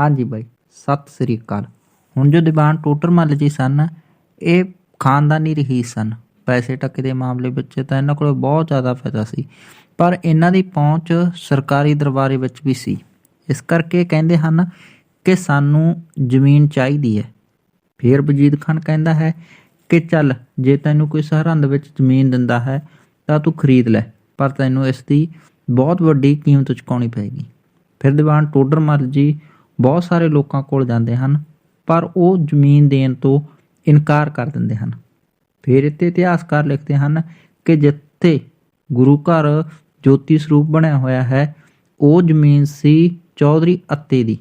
ਹਾਂਜੀ ਬਾਈ, ਸਤਿ ਸ੍ਰੀ ਅਕਾਲ। ਹੁਣ ਜੋ ਦੀਵਾਨ ਟੋਟਰ ਮੱਲ ਜੀ ਸਨ, ਇਹ ਖਾਨਦਾਨੀ ਰਹੀਸ ਸਨ। ਪੈਸੇ ਟੱਕੇ ਦੇ ਮਾਮਲੇ ਵਿੱਚ ਤਾਂ ਇਹਨਾਂ ਕੋਲ ਬਹੁਤ ਜ਼ਿਆਦਾ ਫਾਇਦਾ ਸੀ, ਪਰ ਇਹਨਾਂ ਦੀ ਪਹੁੰਚ ਸਰਕਾਰੀ ਦਰਬਾਰੇ ਵਿੱਚ ਵੀ ਸੀ। ਇਸ ਕਰਕੇ ਕਹਿੰਦੇ ਹਨ ਕਿ ਸਾਨੂੰ ਜ਼ਮੀਨ ਚਾਹੀਦੀ ਹੈ। ਫਿਰ ਵਜੀਦ ਖਾਨ ਕਹਿੰਦਾ ਹੈ ਕਿ ਚੱਲ, ਜੇ ਤੈਨੂੰ ਕੋਈ ਸਰਹੰਦ ਵਿੱਚ ਜ਼ਮੀਨ ਦਿੰਦਾ ਹੈ, ਤਾਂ ਤੂੰ ਖਰੀਦ ਲੈ, ਪਰ ਤੈਨੂੰ ਇਸ ਦੀ ਬਹੁਤ ਵੱਡੀ ਕੀਮਤ ਚੁਕਾਉਣੀ ਪਏਗੀ। ਫਿਰ ਦੀਵਾਨ ਟੋਡਰ ਮੱਲ ਜੀ ਬਹੁਤ ਸਾਰੇ ਲੋਕਾਂ ਕੋਲ ਜਾਂਦੇ ਹਨ, ਪਰ ਉਹ ਜ਼ਮੀਨ ਦੇਣ ਤੋਂ ਇਨਕਾਰ ਕਰ ਦਿੰਦੇ ਹਨ। ਫਿਰ ਇੱਥੇ ਇਤਿਹਾਸਕਾਰ ਲਿਖਦੇ ਹਨ ਕਿ ਜਿੱਥੇ ਗੁਰੂ ਘਰ ਜੋਤੀ ਸਰੂਪ ਬਣਿਆ ਹੋਇਆ ਹੈ, ਉਹ ਜ਼ਮੀਨ ਸੀ ਚੌਧਰੀ ਅੱਤੇ ਦੀ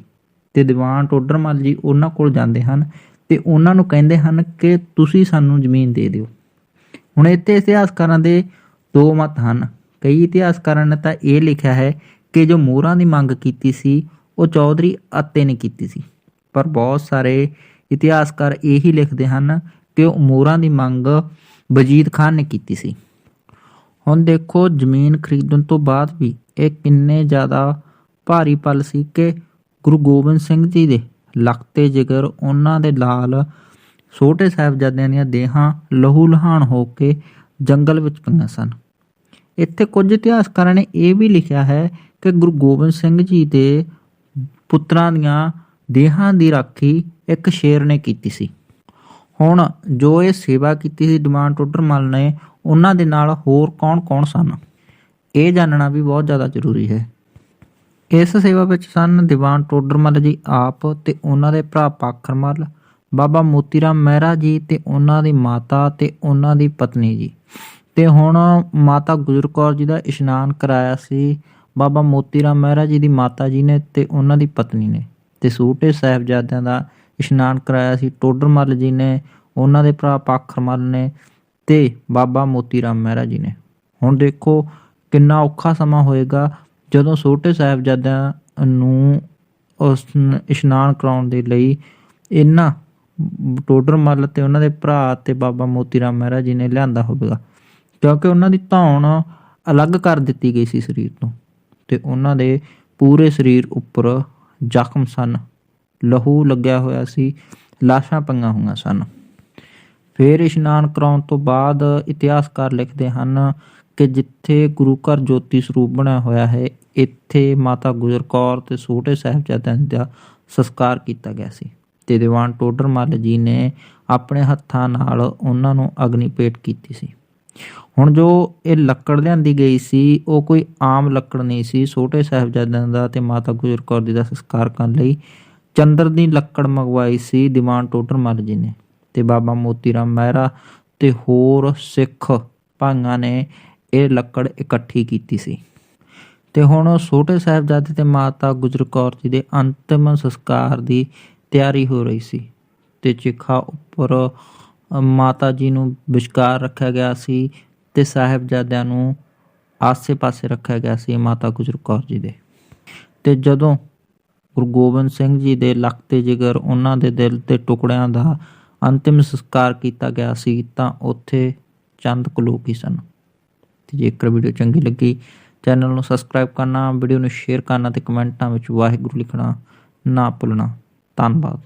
ਤੇ ਦੀਵਾਨ ਟੋਡਰਮਲ ਜੀ ਉਹਨਾਂ ਕੋਲ ਜਾਂਦੇ ਹਨ ਤੇ ਉਹਨਾਂ ਨੂੰ ਕਹਿੰਦੇ ਹਨ ਕਿ ਤੁਸੀਂ ਸਾਨੂੰ ਜ਼ਮੀਨ ਦੇ ਦਿਓ। ਹੁਣ ਇੱਥੇ ਇਤਿਹਾਸਕਾਰਾਂ ਦੇ ਦੋ ਮਤ ਹਨ। ਕਈ ਇਤਿਹਾਸਕਾਰਾਂ ਨੇ ਤਾਂ ਇਹ ਲਿਖਿਆ ਹੈ ਕਿ ਜੋ ਮੋਹਰਾਂ ਦੀ ਮੰਗ ਕੀਤੀ ਸੀ ਉਹ ਚੌਧਰੀ ਅੱਤੇ ਨੇ ਕੀਤੀ ਸੀ। ਪਰ ਬਹੁਤ ਸਾਰੇ ਇਤਿਹਾਸਕਾਰ ਇਹੀ ਲਿਖਦੇ ਹਨ ਕਿ ਉਹ ਮੋਹਰਾਂ ਦੀ ਮੰਗ ਵਜੀਦ ਖਾਨ ਨੇ ਕੀਤੀ ਸੀ। ਹੁਣ ਦੇਖੋ ਜ਼ਮੀਨ ਖਰੀਦਣ ਤੋਂ ਬਾਅਦ ਵੀ ਇਹ ਕਿੰਨੇ ਜ਼ਿਆਦਾ ਭਾਰੀ ਪਲ ਸੀ ਕਿ ਗੁਰੂ ਗੋਬਿੰਦ ਸਿੰਘ ਜੀ ਦੇ ਲਖਤੇ ਜਿਗਰ ਉਹਨਾਂ ਦੇ ਲਾਲ ਛੋਟੇ ਸਾਹਿਬਜ਼ਾਦਿਆਂ ਦੀਆਂ ਦੇਹਾਂ ਲਹੂ ਲਹਾਨ ਹੋ ਕੇ ਜੰਗਲ ਵਿੱਚ ਪਈਆਂ ਸਨ। ਇੱਥੇ ਕੁਝ ਇਤਿਹਾਸਕਾਰਾਂ ਨੇ ਇਹ ਵੀ ਲਿਖਿਆ ਹੈ ਕਿ ਗੁਰੂ ਗੋਬਿੰਦ ਸਿੰਘ ਜੀ ਦੇ ਪੁੱਤਰਾਂ ਦੀਆਂ ਦੇਹਾਂ ਦੀ ਰਾਖੀ ਇੱਕ ਸ਼ੇਰ ਨੇ ਕੀਤੀ ਸੀ। ਹੁਣ ਜੋ ਇਹ ਸੇਵਾ ਕੀਤੀ ਸੀ ਦੀਵਾਨ ਟੋਡਰਮਲ ਨੇ, ਉਹਨਾਂ ਦੇ ਨਾਲ ਹੋਰ ਕੌਣ-ਕੌਣ ਸਨ? ਇਹ ਜਾਣਨਾ ਵੀ ਬਹੁਤ ਜ਼ਿਆਦਾ ਜ਼ਰੂਰੀ ਹੈ। ਇਸ ਸੇਵਾ ਵਿੱਚ ਸਨ ਦੀਵਾਨ ਟੋਡਰਮਲ ਜੀ ਆਪ ਤੇ ਉਹਨਾਂ ਦੇ ਭਰਾ ਪਾਖਰਮਲ, ਬਾਬਾ ਮੋਤੀਰਾਮ ਮਹਿਰਾ ਜੀ ਤੇ ਉਹਨਾਂ ਦੀ ਮਾਤਾ ਤੇ ਉਹਨਾਂ ਦੀ ਪਤਨੀ ਜੀ। ਤੇ ਹੁਣ ਮਾਤਾ ਗੁਜਰ ਕੌਰ ਜੀ ਦਾ ਇਸ਼ਨਾਨ ਕਰਾਇਆ ਸੀ ਬਾਬਾ ਮੋਤੀ ਰਾਮ ਮਹਿਰਾ ਜੀ ਦੀ ਮਾਤਾ ਜੀ ਨੇ ਤੇ ਉਹਨਾਂ ਦੀ ਪਤਨੀ ਨੇ। ਤੇ ਛੋਟੇ ਸਾਹਿਬਜ਼ਾਦਿਆਂ ਦਾ ਇਸ਼ਨਾਨ ਕਰਾਇਆ ਸੀ। ਟੋਡਰਮਲ ਜੀ ਨੇ, ਉਹਨਾਂ ਦੇ ਭਰਾ ਪਾਖਰਮਲ ਨੇ ਤੇ ਬਾਬਾ ਮੋਤੀ ਰਾਮ ਮਹਿਰਾ ਜੀ ਨੇ। ਹੁਣ ਦੇਖੋ ਕਿੰਨਾ ਔਖਾ ਸਮਾਂ ਹੋਏਗਾ ਜਦੋਂ ਛੋਟੇ ਸਾਹਿਬਜ਼ਾਦਿਆਂ ਨੂੰ ਉਸ ਇਸ਼ਨਾਨ ਕਰਾਉਣ ਦੇ ਲਈ ਇਹਨਾਂ ਟੋਡਰਮਲ ਤੇ ਉਹਨਾਂ ਦੇ ਭਰਾ ਤੇ ਬਾਬਾ ਮੋਤੀ ਰਾਮ ਮਹਿਰਾ ਜੀ ਨੇ ਲਿਆਂਦਾ ਹੋਵੇਗਾ। ਕਿਉਂਕਿ ਉਹਨਾਂ ਦੀ ਧੌਣ ਅਲੱਗ ਕਰ ਦਿੱਤੀ ਗਈ ਸੀ ਸਰੀਰ ਤੋਂ। ਤੇ ਉਹਨਾਂ ਦੇ ਪੂਰੇ ਸਰੀਰ ਉੱਪਰ ਜ਼ਖਮ ਸਨ। ਲਹੂ ਲੱਗਿਆ ਹੋਇਆ ਸੀ, ਲਾਸ਼ਾਂ ਪਈਆਂ ਹੋਈਆਂ ਸਨ। ਫਿਰ ਇਸ਼ਨਾਨ ਕਰਾਉਣ ਤੋਂ ਬਾਅਦ ਇਤਿਹਾਸਕਾਰ ਲਿਖਦੇ ਹਨ ਕਿ ਜਿੱਥੇ ਗੁਰੂ ਘਰ ਜੋਤੀ ਸਰੂਪ ਬਣਿਆ ਹੋਇਆ ਹੈ, ਇੱਥੇ ਮਾਤਾ ਗੁਜਰ ਕੌਰ ਤੇ ਛੋਟੇ ਸਾਹਿਬਜ਼ਾਦਿਆਂ ਦਾ ਸੰਸਕਾਰ ਕੀਤਾ ਗਿਆ ਸੀ ਤੇ ਦੀਵਾਨ ਟੋਡਰ ਮੱਲ ਜੀ ਨੇ ਆਪਣੇ ਹੱਥਾਂ ਨਾਲ ਉਹਨਾਂ ਨੂੰ ਅਗਨੀ ਭੇਟ ਕੀਤੀ ਸੀ। ਹੁਣ ਜੋ ਇਹ ਲੱਕੜ ਲਿਆਂਦੀ ਗਈ ਸੀ, ਉਹ ਕੋਈ ਆਮ ਲੱਕੜ ਨਹੀਂ ਸੀ। ਛੋਟੇ ਸਾਹਿਬਜ਼ਾਦਿਆਂ ਦਾ ਤੇ ਮਾਤਾ ਗੁਜਰ ਕੌਰ ਜੀ ਦਾ ਸੰਸਕਾਰ ਕਰਨ ਲਈ ਚੰਦਰ ਦੀ ਲੱਕੜ ਮੰਗਵਾਈ ਸੀ। ਦੀਵਾਨ ਟੋਟਰ ਮੱਲ ਜੀ ਨੇ ਤੇ ਬਾਬਾ ਮੋਤੀ ਰਾਮ ਮਹਿਰਾ ਤੇ ਹੋਰ ਸਿੱਖ ਭਾਈਆਂ ਨੇ ਇਹ ਲੱਕੜ ਇਕੱਠੀ ਕੀਤੀ ਸੀ। ਤੇ ਹੁਣ ਛੋਟੇ ਸਾਹਿਬਜ਼ਾਦੇ ਤੇ ਮਾਤਾ ਗੁਜਰ ਕੌਰ ਜੀ ਦੇ ਅੰਤਿਮ ਸੰਸਕਾਰ ਦੀ ਤਿਆਰੀ ਹੋ ਰਹੀ ਸੀ ਤੇ ਚਿਖਾ ਉੱਪਰ ਮਾਤਾ ਜੀ ਨੂੰ ਵਿਚਕਾਰ ਰੱਖਿਆ ਗਿਆ ਸੀ ਤੇ ਸਾਹਿਬਜ਼ਾਦਿਆਂ ਨੂੰ ਆਸੇ-ਪਾਸੇ ਰੱਖਿਆ ਗਿਆ ਸੀ ਮਾਤਾ ਗੁਜਰ ਕੌਰ ਜੀ ਦੇ। ਤੇ ਜਦੋਂ ਗੁਰੂ ਗੋਬਿੰਦ ਸਿੰਘ ਜੀ ਦੇ ਲਖਤੇ ਜਿਗਰ ਉਹਨਾਂ ਦੇ ਦਿਲ ਤੇ ਟੁਕੜਿਆਂ ਦਾ ਅੰਤਿਮ ਸੰਸਕਾਰ ਕੀਤਾ ਗਿਆ ਸੀ ਤਾਂ ਉੱਥੇ ਚੰਦ ਕੁ ਹੀ ਸਨ। ਤੇ ਜੇਕਰ ਵੀਡੀਓ ਚੰਗੀ ਲੱਗੀ, ਚੈਨਲ ਨੂੰ ਸਬਸਕ੍ਰਾਈਬ ਕਰਨਾ, ਵੀਡੀਓ ਨੂੰ ਸ਼ੇਅਰ ਕਰਨਾ ਤੇ ਕਮੈਂਟਾਂ ਵਿੱਚ ਵਾਹਿਗੁਰੂ ਲਿਖਣਾ ਨਾ ਭੁੱਲਣਾ। ਧੰਨਵਾਦ।